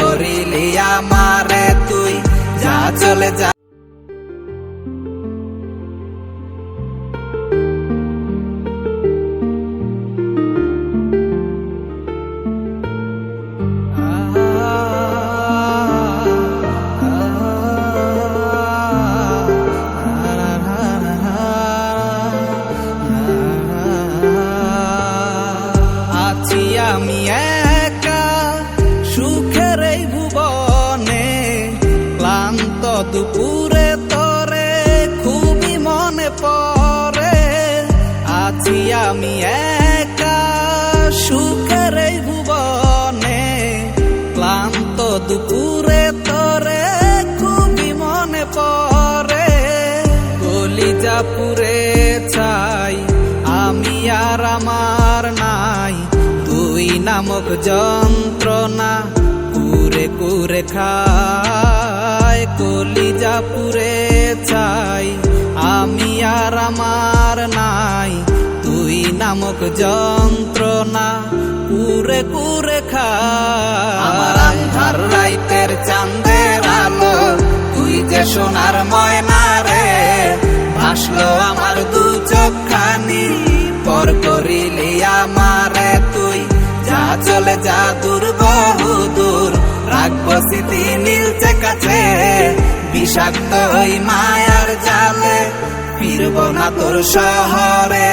করিলিয়া মারে তুই। যা চলে যা দুপুরে তরে, খুবই মনে পড়ে। আছি আমি একা সুখের ভুবনে। ক্লান্ত দুপুরে তরে, খুবই মনে পড়ে। কলিজা পুরে চাই আমি আর আমার নাই। তুই নামক যন্ত্রণা কুরে কুরে খায়। কলিজা পুরে চাই। আমি আর আমার নাই তুই নামক যন্ত্রণা কুরে কুরে খায় আমার আন্ধার রাইতের চাঁদের আলো, তুই যে সোনার ময়না রে, ভাসলো আমার দু চোখানি পর করিলি আমারে তুই। যা চলে যা দূর স্মৃতি নীলচে কাছে বিষাক্ত ওই মায়ার জালে ফিরব না তোর শহরে।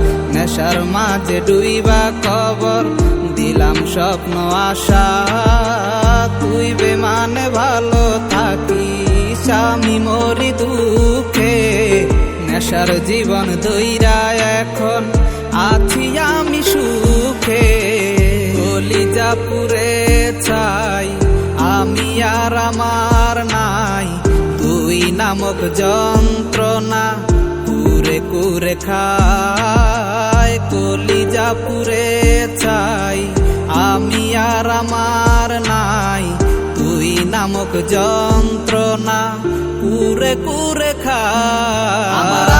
নেশার মাঝে ডুইবা কবর দিলাম স্বপ্ন, আশা। তুই বেমানে, ভালো থাকি স্বামী মরি দুঃখে। নেশার জীবন দইরা এখন আছি আমি সুখে। কলিজা পুরে চাই আমি আর আমার নাই। তুই নামক যন্ত্রণা কুরে কুরে খায় কলিজা পুরে চাই। আমি আর আমার নাই তুই নামক যন্ত্রণা কুরে কুরে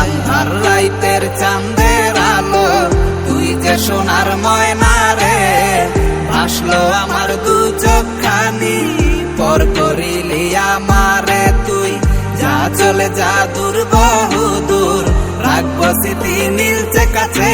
আন্ধার রাইতের চাঁদের আলো, তুই যে সোনার ময়না রে ভাসলো আমার দু চোখানি পর করিলি আমারে তুই। যা চলে যা দূর দূর, রাখব স্মৃতি নীলচে কাছে।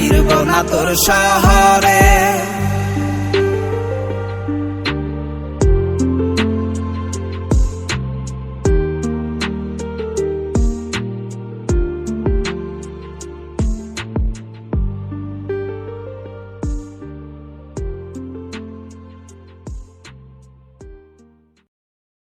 ফিরব না তোর শহরে।